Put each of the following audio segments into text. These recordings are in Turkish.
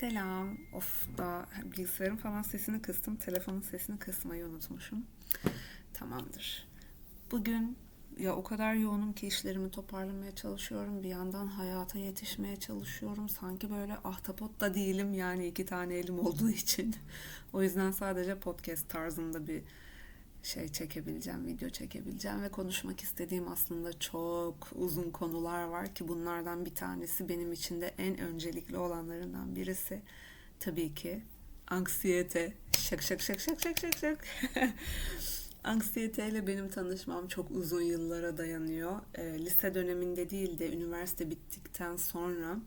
Selam. Of da bilgisayarın falan sesini kıstım. Telefonun sesini kısmayı unutmuşum. Tamamdır. Bugün ya o kadar yoğunum ki işlerimi toparlamaya çalışıyorum. Bir yandan hayata yetişmeye çalışıyorum. Sanki böyle ahtapot da değilim yani iki tane elim olduğu için. O yüzden sadece podcast tarzında bir şey çekebileceğim, video çekebileceğim ve konuşmak istediğim aslında çok uzun konular var ki bunlardan bir tanesi benim için de en öncelikli olanlarından birisi tabii ki anksiyete. Şak şak şak şak şak şak şak. Anksiyeteyle benim tanışmam çok uzun yıllara dayanıyor. E, lise döneminde değil de üniversite bittikten sonra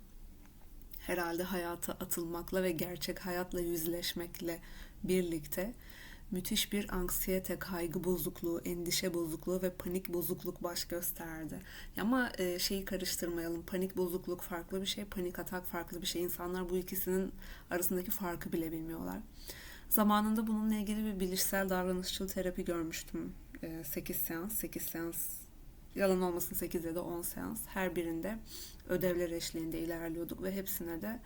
herhalde hayata atılmakla ve gerçek hayatla yüzleşmekle birlikte müthiş bir anksiyete, kaygı bozukluğu, endişe bozukluğu ve panik bozukluk baş gösterdi. Ama e, şeyi karıştırmayalım. Panik bozukluk farklı bir şey, panik atak farklı bir şey. İnsanlar bu ikisinin arasındaki farkı bile bilmiyorlar. Zamanında bununla ilgili bir bilişsel davranışçıl terapi görmüştüm. E, 8 seans, 8 seans yalan olmasın 8 ya da 10 seans her birinde ödevler eşliğinde ilerliyorduk ve hepsine de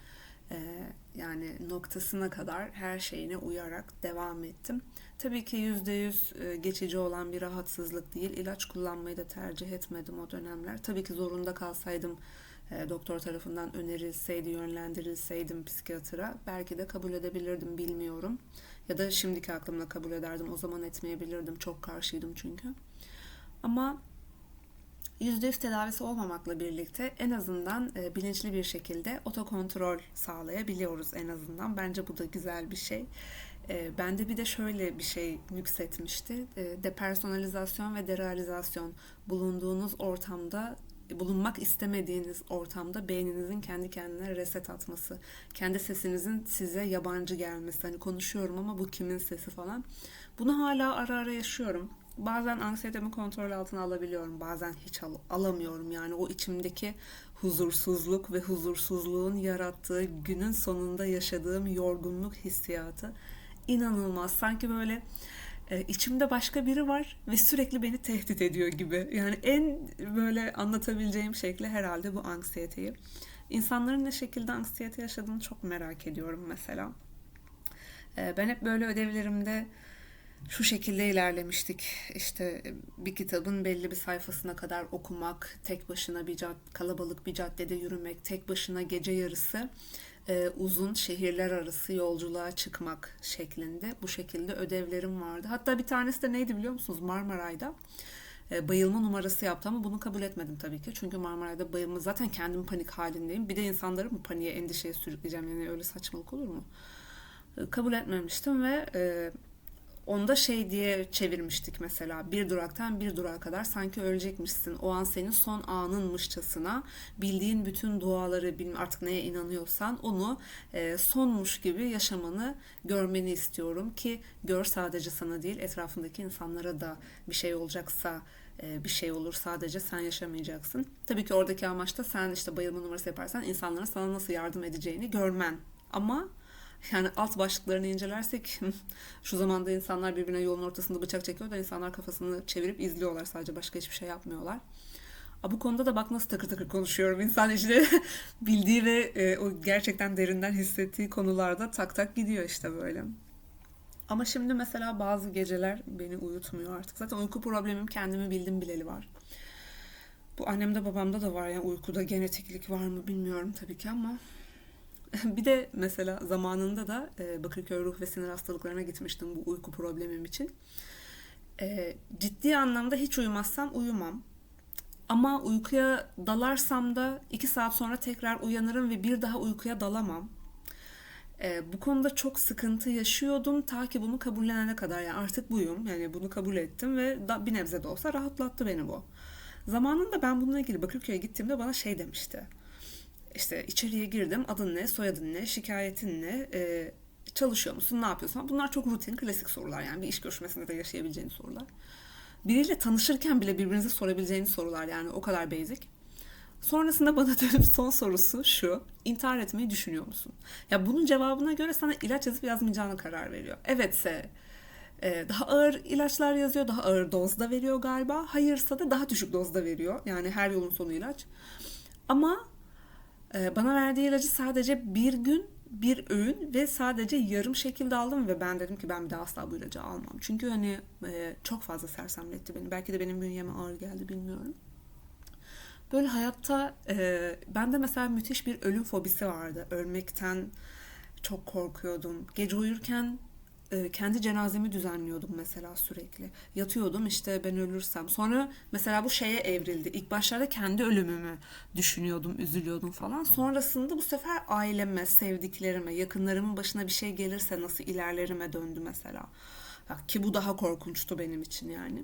e, yani noktasına kadar her şeyine uyarak devam ettim. Tabii ki yüzde yüz e, geçici olan bir rahatsızlık değil. İlaç kullanmayı da tercih etmedim o dönemler. Tabii ki zorunda kalsaydım e, doktor tarafından önerilseydi, yönlendirilseydim psikiyatra belki de kabul edebilirdim bilmiyorum. Ya da şimdiki aklımla kabul ederdim. O zaman etmeyebilirdim. Çok karşıydım çünkü. Ama %100 tedavisi olmamakla birlikte en azından e, bilinçli bir şekilde otokontrol sağlayabiliyoruz en azından. Bence bu da güzel bir şey. E, bende bir de şöyle bir şey nüksetmişti. E, depersonalizasyon ve derealizasyon bulunduğunuz ortamda bulunmak istemediğiniz ortamda beyninizin kendi kendine reset atması, kendi sesinizin size yabancı gelmesi. Hani konuşuyorum ama bu kimin sesi falan. Bunu hala ara ara yaşıyorum bazen anksiyetemi kontrol altına alabiliyorum. Bazen hiç al- alamıyorum. Yani o içimdeki huzursuzluk ve huzursuzluğun yarattığı günün sonunda yaşadığım yorgunluk hissiyatı inanılmaz. Sanki böyle e, içimde başka biri var ve sürekli beni tehdit ediyor gibi. Yani en böyle anlatabileceğim şekli herhalde bu anksiyeteyi. İnsanların ne şekilde anksiyete yaşadığını çok merak ediyorum mesela. E, ben hep böyle ödevlerimde şu şekilde ilerlemiştik. İşte bir kitabın belli bir sayfasına kadar okumak, tek başına bir cad kalabalık bir caddede yürümek, tek başına gece yarısı e, uzun şehirler arası yolculuğa çıkmak şeklinde bu şekilde ödevlerim vardı. Hatta bir tanesi de neydi biliyor musunuz? Marmaray'da e, bayılma numarası yaptı ama bunu kabul etmedim tabii ki. Çünkü Marmaray'da bayılma zaten kendim panik halindeyim. Bir de insanları mı paniğe, endişeye sürükleyeceğim yani öyle saçmalık olur mu? E, kabul etmemiştim ve e, Onda şey diye çevirmiştik mesela bir duraktan bir durağa kadar sanki ölecekmişsin. O an senin son anınmışçasına bildiğin bütün duaları artık neye inanıyorsan onu e, sonmuş gibi yaşamanı görmeni istiyorum ki gör sadece sana değil etrafındaki insanlara da bir şey olacaksa e, bir şey olur sadece sen yaşamayacaksın. Tabii ki oradaki amaç da sen işte bayılma numarası yaparsan insanların sana nasıl yardım edeceğini görmen. Ama yani alt başlıklarını incelersek şu zamanda insanlar birbirine yolun ortasında bıçak çekiyor da insanlar kafasını çevirip izliyorlar sadece başka hiçbir şey yapmıyorlar. Bu konuda da bak nasıl takır takır konuşuyorum. İnsan işte bildiği ve e, o gerçekten derinden hissettiği konularda tak tak gidiyor işte böyle. Ama şimdi mesela bazı geceler beni uyutmuyor artık. Zaten uyku problemim kendimi bildim bileli var. Bu annemde babamda da var yani uykuda genetiklik var mı bilmiyorum tabii ki ama bir de mesela zamanında da e, Bakırköy ruh ve sinir hastalıklarına gitmiştim bu uyku problemim için. E, ciddi anlamda hiç uyumazsam uyumam. Ama uykuya dalarsam da iki saat sonra tekrar uyanırım ve bir daha uykuya dalamam. E, bu konuda çok sıkıntı yaşıyordum ta ki bunu kabullenene kadar. Yani artık buyum. Yani bunu kabul ettim ve da, bir nebze de olsa rahatlattı beni bu. Zamanında ben bununla ilgili Bakırköy'e gittiğimde bana şey demişti işte içeriye girdim. Adın ne, soyadın ne, şikayetin ne, e, çalışıyor musun, ne yapıyorsun? Bunlar çok rutin, klasik sorular yani bir iş görüşmesinde de yaşayabileceğin sorular. Biriyle tanışırken bile birbirinize sorabileceğiniz sorular yani o kadar basic. Sonrasında bana dönüp son sorusu şu. intihar etmeyi düşünüyor musun? Ya bunun cevabına göre sana ilaç yazıp yazmayacağına karar veriyor. Evetse e, daha ağır ilaçlar yazıyor. Daha ağır dozda veriyor galiba. Hayırsa da daha düşük dozda veriyor. Yani her yolun sonu ilaç. Ama bana verdiği ilacı sadece bir gün bir öğün ve sadece yarım şekilde aldım ve ben dedim ki ben bir daha asla bu ilacı almam. Çünkü hani e, çok fazla sersemletti beni. Belki de benim bünyeme ağır geldi bilmiyorum. Böyle hayatta e, bende mesela müthiş bir ölüm fobisi vardı. Ölmekten çok korkuyordum. Gece uyurken e, kendi cenazemi düzenliyordum mesela sürekli. Yatıyordum işte ben ölürsem. Sonra mesela bu şeye evrildi. İlk başlarda kendi ölümümü düşünüyordum, üzülüyordum falan. Sonrasında bu sefer aileme, sevdiklerime, yakınlarımın başına bir şey gelirse nasıl ilerlerime döndü mesela. Ki bu daha korkunçtu benim için yani.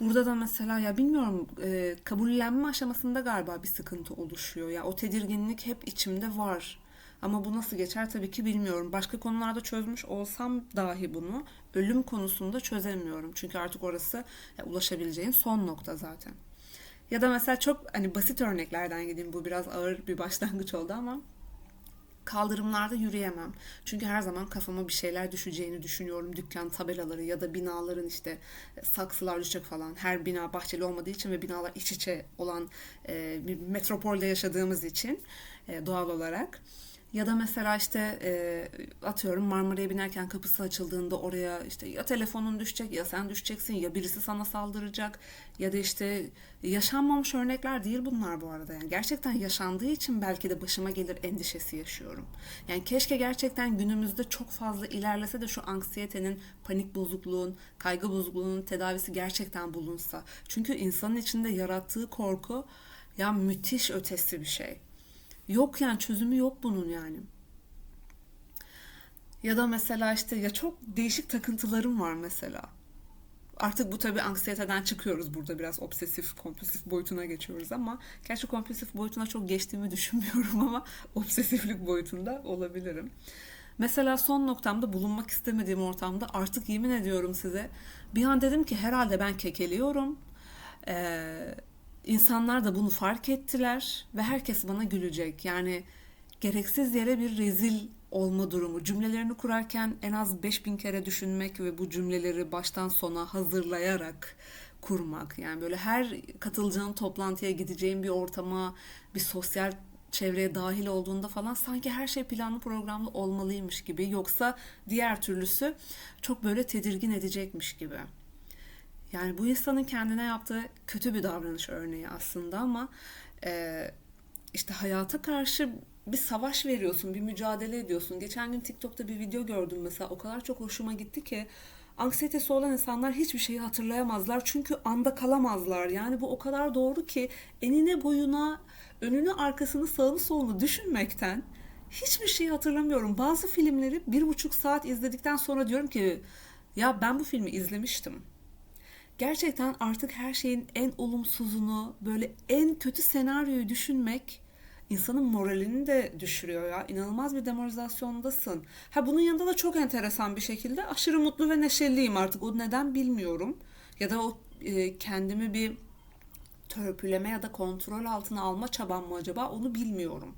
Burada da mesela ya bilmiyorum e, kabullenme aşamasında galiba bir sıkıntı oluşuyor. Ya o tedirginlik hep içimde var. Ama bu nasıl geçer tabii ki bilmiyorum. Başka konularda çözmüş olsam dahi bunu ölüm konusunda çözemiyorum. Çünkü artık orası ya, ulaşabileceğin son nokta zaten. Ya da mesela çok hani basit örneklerden gideyim. Bu biraz ağır bir başlangıç oldu ama kaldırımlarda yürüyemem. Çünkü her zaman kafama bir şeyler düşeceğini düşünüyorum. Dükkan tabelaları ya da binaların işte saksılar düşecek falan. Her bina bahçeli olmadığı için ve binalar iç içe olan e, bir metropolde yaşadığımız için e, doğal olarak. Ya da mesela işte e, atıyorum Marmara'ya binerken kapısı açıldığında oraya işte ya telefonun düşecek ya sen düşeceksin ya birisi sana saldıracak ya da işte yaşanmamış örnekler değil bunlar bu arada. Yani gerçekten yaşandığı için belki de başıma gelir endişesi yaşıyorum. Yani keşke gerçekten günümüzde çok fazla ilerlese de şu anksiyetenin, panik bozukluğun, kaygı bozukluğunun tedavisi gerçekten bulunsa. Çünkü insanın içinde yarattığı korku ya müthiş ötesi bir şey. Yok yani çözümü yok bunun yani. Ya da mesela işte ya çok değişik takıntılarım var mesela. Artık bu tabii anksiyeteden çıkıyoruz burada biraz obsesif kompulsif boyutuna geçiyoruz ama gerçi kompulsif boyutuna çok geçtiğimi düşünmüyorum ama obsesiflik boyutunda olabilirim. Mesela son noktamda bulunmak istemediğim ortamda artık yemin ediyorum size bir an dedim ki herhalde ben kekeliyorum. Ee, İnsanlar da bunu fark ettiler ve herkes bana gülecek. Yani gereksiz yere bir rezil olma durumu. Cümlelerini kurarken en az 5000 kere düşünmek ve bu cümleleri baştan sona hazırlayarak kurmak. Yani böyle her katılacağın toplantıya gideceğin bir ortama, bir sosyal çevreye dahil olduğunda falan sanki her şey planlı programlı olmalıymış gibi. Yoksa diğer türlüsü çok böyle tedirgin edecekmiş gibi. Yani bu insanın kendine yaptığı kötü bir davranış örneği aslında ama e, işte hayata karşı bir savaş veriyorsun, bir mücadele ediyorsun. Geçen gün TikTok'ta bir video gördüm mesela o kadar çok hoşuma gitti ki anksiyetesi olan insanlar hiçbir şeyi hatırlayamazlar çünkü anda kalamazlar. Yani bu o kadar doğru ki enine boyuna, önünü arkasını sağını solunu düşünmekten hiçbir şeyi hatırlamıyorum. Bazı filmleri bir buçuk saat izledikten sonra diyorum ki ya ben bu filmi izlemiştim gerçekten artık her şeyin en olumsuzunu, böyle en kötü senaryoyu düşünmek insanın moralini de düşürüyor ya. İnanılmaz bir demoralizasyondasın. Ha bunun yanında da çok enteresan bir şekilde aşırı mutlu ve neşeliyim artık. O neden bilmiyorum. Ya da o e, kendimi bir törpüleme ya da kontrol altına alma çabam mı acaba onu bilmiyorum.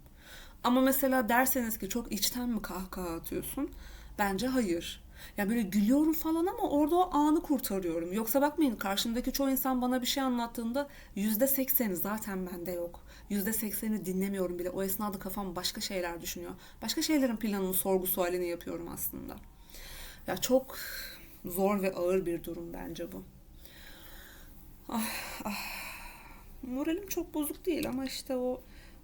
Ama mesela derseniz ki çok içten mi kahkaha atıyorsun? Bence hayır. Ya böyle gülüyorum falan ama orada o anı kurtarıyorum. Yoksa bakmayın karşımdaki çoğu insan bana bir şey anlattığında yüzde sekseni zaten bende yok. Yüzde sekseni dinlemiyorum bile. O esnada kafam başka şeyler düşünüyor. Başka şeylerin planını sorgu sualini yapıyorum aslında. Ya çok zor ve ağır bir durum bence bu. Ah, ah. Moralim çok bozuk değil ama işte o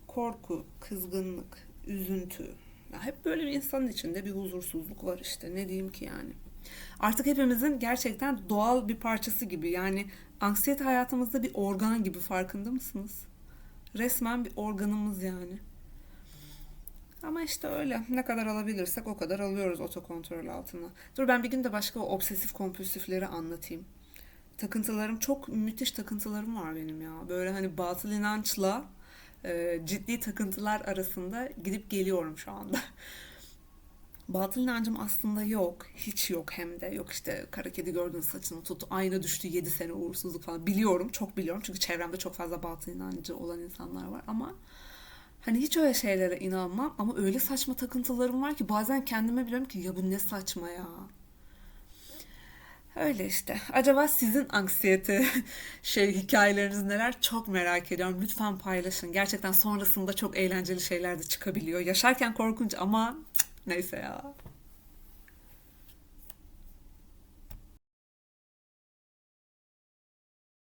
korku, kızgınlık, üzüntü, ya hep böyle bir insanın içinde bir huzursuzluk var işte. Ne diyeyim ki yani. Artık hepimizin gerçekten doğal bir parçası gibi. Yani anksiyete hayatımızda bir organ gibi farkında mısınız? Resmen bir organımız yani. Ama işte öyle. Ne kadar alabilirsek o kadar alıyoruz otokontrol altına. Dur ben bir gün de başka obsesif kompulsifleri anlatayım. Takıntılarım çok müthiş takıntılarım var benim ya. Böyle hani batıl inançla e, ciddi takıntılar arasında gidip geliyorum şu anda. Batıl inancım aslında yok. Hiç yok hem de. Yok işte kara kedi gördün saçını tut. Ayna düştü 7 sene uğursuzluk falan. Biliyorum. Çok biliyorum. Çünkü çevremde çok fazla batıl inancı olan insanlar var. Ama hani hiç öyle şeylere inanmam. Ama öyle saçma takıntılarım var ki bazen kendime biliyorum ki ya bu ne saçma ya. Öyle işte. Acaba sizin anksiyete şey hikayeleriniz neler? Çok merak ediyorum. Lütfen paylaşın. Gerçekten sonrasında çok eğlenceli şeyler de çıkabiliyor. Yaşarken korkunç ama neyse ya.